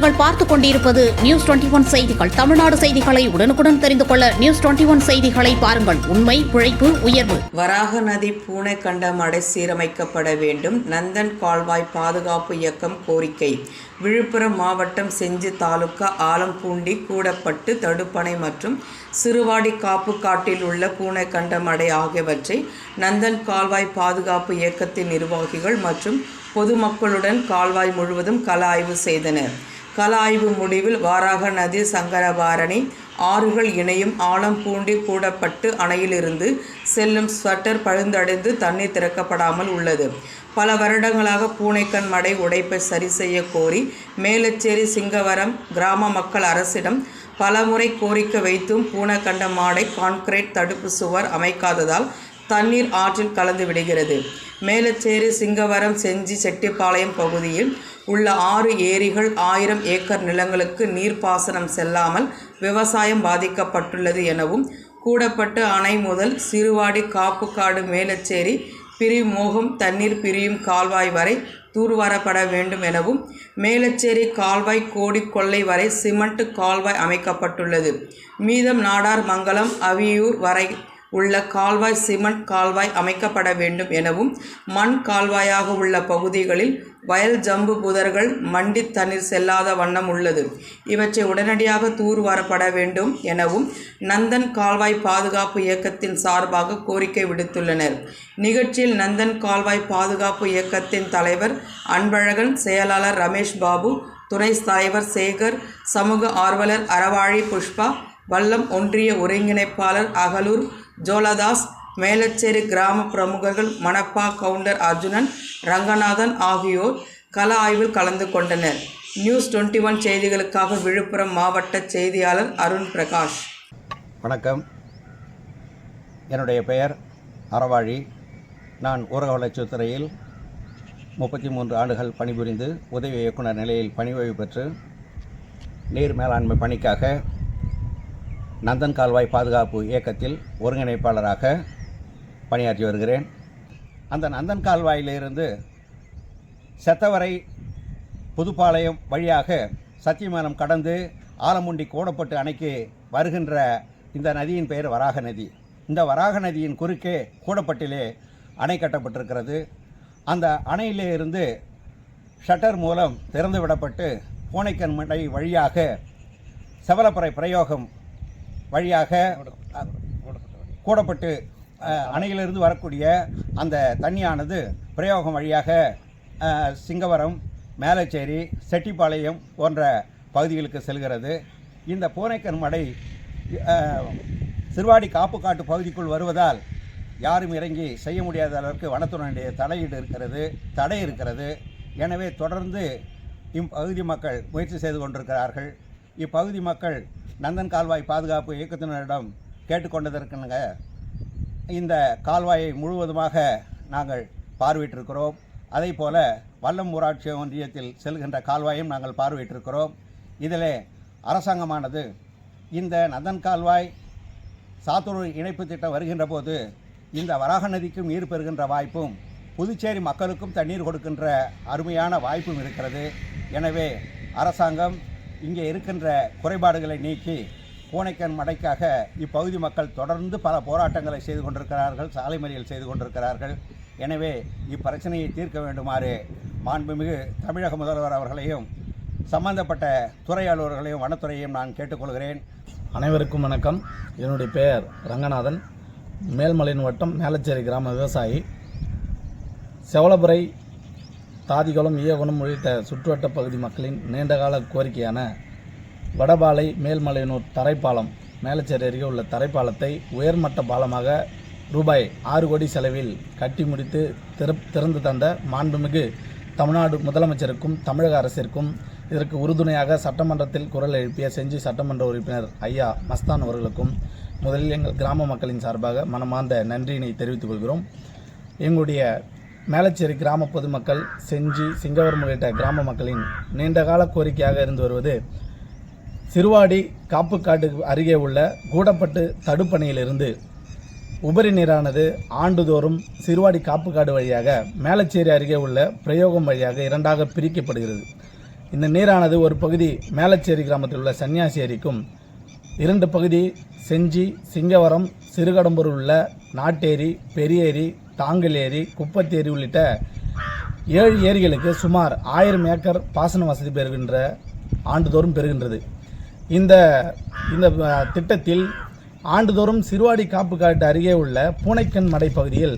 நீங்கள் பார்த்துக் கொண்டிருப்பது நியூஸ் டுவெண்டி ஒன் செய்திகள். தமிழ்நாடு செய்திகளை உடனுக்குடன் தெரிந்து கொள்ள நியூஸ் டுவெண்டி ஒன் செய்திகளை பாருங்கள். உண்மை உழைப்பு உயர்வு. வராக நதி பூனை கண்டம் அடை சீரமைக்கப்பட வேண்டும். நந்தன் கால்வாய் பாதுகாப்பு இயக்கம் கோரிக்கை. விழுப்புரம் மாவட்டம் செஞ்சி தாலுகா ஆலம்பூண்டி கூடப்பட்டு தடுப்பணை மற்றும் சிறுவாடி காப்பு காட்டில் உள்ள பூனை கண்டம் அடை ஆகியவற்றை நந்தன் கால்வாய் பாதுகாப்பு இயக்கத்தின் நிர்வாகிகள் மற்றும் பொதுமக்களுடன் கால்வாய் முழுவதும் கள ஆய்வு செய்தனர். கள ஆய்வு முடிவில் வாராக நதி சங்கரபாரணி ஆறுகள் இணையும் ஆழம் பூண்டி கூடப்பட்டு அணையிலிருந்து செல்லும் ஸ்வட்டர் பழுந்தடைந்து தண்ணீர் திறக்கப்படாமல் உள்ளது. பல வருடங்களாக பூனைக்கண் மடை உடைப்பை சரி செய்ய கோரி மேலச்சேரி சிங்கவரம் கிராம மக்கள் அரசிடம் பலமுறை கோரிக்கை வைத்தும் பூனைக்கண்ட மாடை கான்கிரீட் தடுப்பு சுவர் அமைக்காததால் தண்ணீர் ஆற்றில் கலந்து விடுகிறது. மேலச்சேரி சிங்கவரம் செஞ்சி செட்டிப்பாளையம் பகுதியில் உள்ள ஆறு ஏரிகள் ஆயிரம் ஏக்கர் நிலங்களுக்கு நீர்ப்பாசனம் செல்லாமல் விவசாயம் பாதிக்கப்பட்டுள்ளது எனவும் கூடப்பட்டு அணை முதல் சிறுவாடி காப்புக்காடு மேலச்சேரி பிரிமோகம் தண்ணீர் பிரியும் கால்வாய் வரை தூர்வாரப்பட வேண்டும் எனவும் மேலச்சேரி கால்வாய் கோடி கொள்ளை வரை சிமெண்ட் கால்வாய் அமைக்கப்பட்டுள்ளது. மீதம் நாடார் மங்கலம் அவியூர் வரை உள்ள கால்வாய் சிமெண்ட் கால்வாய் அமைக்கப்பட வேண்டும் எனவும் மண் கால்வாயாக உள்ள பகுதிகளில் வயல் ஜம்பு புதர்கள் மண்டி தண்ணீர் செல்லாத வண்ணம் உள்ளது. இவற்றை உடனடியாக தூர்வாரப்பட வேண்டும் எனவும் நந்தன் கால்வாய் பாதுகாப்பு இயக்கத்தின் சார்பாக கோரிக்கை விடுத்துள்ளனர். நிகழ்ச்சியில் நந்தன் கால்வாய் பாதுகாப்பு இயக்கத்தின் தலைவர் அன்பழகன் செயலாளர் ரமேஷ் பாபு துணை தலைவர் சேகர் சமூக ஆர்வலர் அறவாழி புஷ்பா வல்லம் ஒன்றிய ஒருங்கிணைப்பாளர் அகலூர் ஜோலதாஸ் மேலச்சேரி கிராம பிரமுகர்கள் மணப்பா கவுண்டர் அர்ஜுனன் ரங்கநாதன் ஆகியோர் கல ஆய்வில் கலந்து கொண்டனர். நியூஸ் டுவெண்ட்டி ஒன் செய்திகளுக்காக விழுப்புரம் மாவட்ட செய்தியாளர் அருண் பிரகாஷ். வணக்கம். என்னுடைய பெயர் அறவாழி. நான் ஊரக வளர்ச்சித் துறையில் முப்பத்தி மூன்று ஆண்டுகள் பணிபுரிந்து உதவி இயக்குனர் நிலையில் பணி ஓய்வு பெற்று நீர் மேலாண்மை பணிக்காக நந்தன் கால்வாய் பாதுகாப்பு இயக்கத்தில் ஒருங்கிணைப்பாளராக பணியாற்றி வருகிறேன். அந்த நந்தன் கால்வாயிலிருந்து செத்தவரை புதுப்பாளையம் வழியாக சத்தியமங்கலம் கடந்து ஆலமுண்டி கோடப்பட்டு அணைக்கு வருகின்ற இந்த நதியின் பெயர் வராக நதி. இந்த வராக நதியின் குறுக்கே கூடப்பட்டிலே அணை கட்டப்பட்டிருக்கிறது. அந்த அணையிலே இருந்து ஷட்டர் மூலம் திறந்து விடப்பட்டு பூனைக்கண்மடை வழியாக செவலப்பறை பிரயோகம் வழியாக கூடப்பட்டு அணையிலிருந்து வரக்கூடிய அந்த தண்ணியானது பிரயோகம் வழியாக சிங்கவரம் மேலச்சேரி செட்டிப்பாளையம் போன்ற பகுதிகளுக்கு செல்கிறது. இந்த பூனைக்கன் மடை சிறுவாடி காப்புக்காட்டு பகுதிக்குள் வருவதால் யாரும் இறங்கி செய்ய முடியாத அளவுக்கு வனத்துறையுடைய தலையீடு இருக்கிறது தடை இருக்கிறது. எனவே தொடர்ந்து இப்பகுதி மக்கள் முயற்சி செய்து கொண்டிருக்கிறார்கள். இப்பகுதி மக்கள் நந்தன் கால்வாய் பாதுகாப்பு இயக்கத்தினரிடம் கேட்டுக்கொண்டதற்குங்க இந்த கால்வாயை முழுவதுமாக நாங்கள் பார்வையிட்டிருக்கிறோம். அதே போல் வல்லம் ஊராட்சி ஒன்றியத்தில் செல்கின்ற கால்வாயும் நாங்கள் பார்வையிட்டிருக்கிறோம். இதில் அரசாங்கமானது இந்த நந்தன் கால்வாய் சாத்தூர் இணைப்பு திட்டம் வருகின்ற போது இந்த வராக நதிக்கும் நீர் பெறுகின்ற வாய்ப்பும் புதுச்சேரி மக்களுக்கும் தண்ணீர் கொடுக்கின்ற அருமையான வாய்ப்பும் இருக்கிறது. எனவே அரசாங்கம் இங்கே இருக்கின்ற குறைபாடுகளை நீக்கி பூனைக்கண் மடைக்காக இப்பகுதி மக்கள் தொடர்ந்து பல போராட்டங்களை செய்து கொண்டிருக்கிறார்கள் சாலை மறியல் செய்து கொண்டிருக்கிறார்கள். எனவே இப்பிரச்சனையை தீர்க்க வேண்டுமாறு மாண்புமிகு தமிழக முதல்வர் அவர்களையும் சம்பந்தப்பட்ட துறை அலுவலர்களையும் வனத்துறையையும் நான் கேட்டுக்கொள்கிறேன். அனைவருக்கும் வணக்கம். என்னுடைய பெயர் ரங்கநாதன். மேல்மலையின் வட்டம் மேலச்சேரி கிராம விவசாயி. செவலபுரை தாதிகளும் ஈயகுளம் உள்ளிட்ட சுற்றுவட்ட பகுதி மக்களின் நீண்டகால கோரிக்கையான வடபாலை மேல்மலையனூர் தரைப்பாலம் மேலச்சேரி அருகே உள்ள தரைப்பாலத்தை உயர்மட்ட பாலமாக ரூபாய் ஆறு கோடி செலவில் கட்டி முடித்து திற திறந்து தந்த மாண்புமிகு தமிழ்நாடு முதலமைச்சருக்கும் தமிழக அரசிற்கும் இதற்கு உறுதுணையாக சட்டமன்றத்தில் குரல் எழுப்பிய செஞ்சி சட்டமன்ற உறுப்பினர் ஐயா மஸ்தான் அவர்களுக்கும் முதலில் எங்கள் கிராம மக்களின் சார்பாக மனமார்ந்த நன்றியினை தெரிவித்துக் கொள்கிறோம். எங்களுடைய மேலச்சேரி கிராம பொதுமக்கள் செஞ்சி சிங்கவரம் உள்ளிட்ட கிராம மக்களின் நீண்டகால கோரிக்கையாக இருந்து வருவது சிறுவாடி காப்புக்காடு அருகே உள்ள கூடப்பட்டு தடுப்பணையிலிருந்து உபரி நீரானது ஆண்டுதோறும் சிறுவாடி காப்புக்காடு வழியாக மேலச்சேரி அருகே உள்ள பிரயோகம் வழியாக இரண்டாக பிரிக்கப்படுகிறது. இந்த நீரானது ஒரு பகுதி மேலச்சேரி கிராமத்தில் உள்ள சன்னியாசி ஏரிக்கும் இரண்டு பகுதி செஞ்சி சிங்கவரம் சிறுகடம்பூர் உள்ள நாட்டேரி பெரியேரி தாங்கல் ஏரி குப்பத்தேரி உள்ளிட்ட ஏழு ஏரிகளுக்கு சுமார் ஆயிரம் ஏக்கர் பாசன வசதி பெறுகின்ற ஆண்டுதோறும் பெறுகின்றது. இந்த இந்த திட்டத்தில் ஆண்டுதோறும் சிறுவாடி காப்பு காட்டு அருகே உள்ள பூனைக்கண் மடை பகுதியில்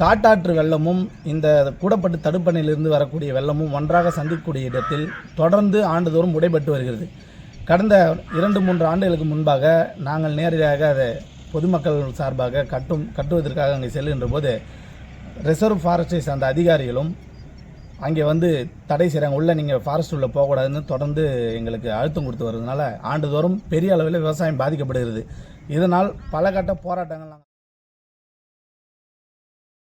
காட்டாற்று வெள்ளமும் இந்த கூடப்பட்டு தடுப்பணையிலிருந்து வரக்கூடிய வெள்ளமும் ஒன்றாக சந்திக்கக்கூடிய இடத்தில் தொடர்ந்து ஆண்டுதோறும் உடைபட்டு வருகிறது. கடந்த இரண்டு மூன்று ஆண்டுகளுக்கு முன்பாக நாங்கள் நேரடியாக அதை பொதுமக்கள் சார்பாக கட்டும் கட்டுவதற்காக அங்கே செல்கின்ற போது ரிசர்வ் ஃபாரஸ்டை சார்ந்த அதிகாரிகளும் அங்கே வந்து தடை செய்கிறாங்க உள்ளே நீங்கள் ஃபாரஸ்ட் உள்ளே போகக்கூடாதுன்னு தொடர்ந்து எங்களுக்கு அழுத்தம் கொடுத்து வருவதனால ஆண்டுதோறும் பெரிய அளவில் விவசாயம் பாதிக்கப்படுகிறது. இதனால் பல கட்ட போராட்டங்கள்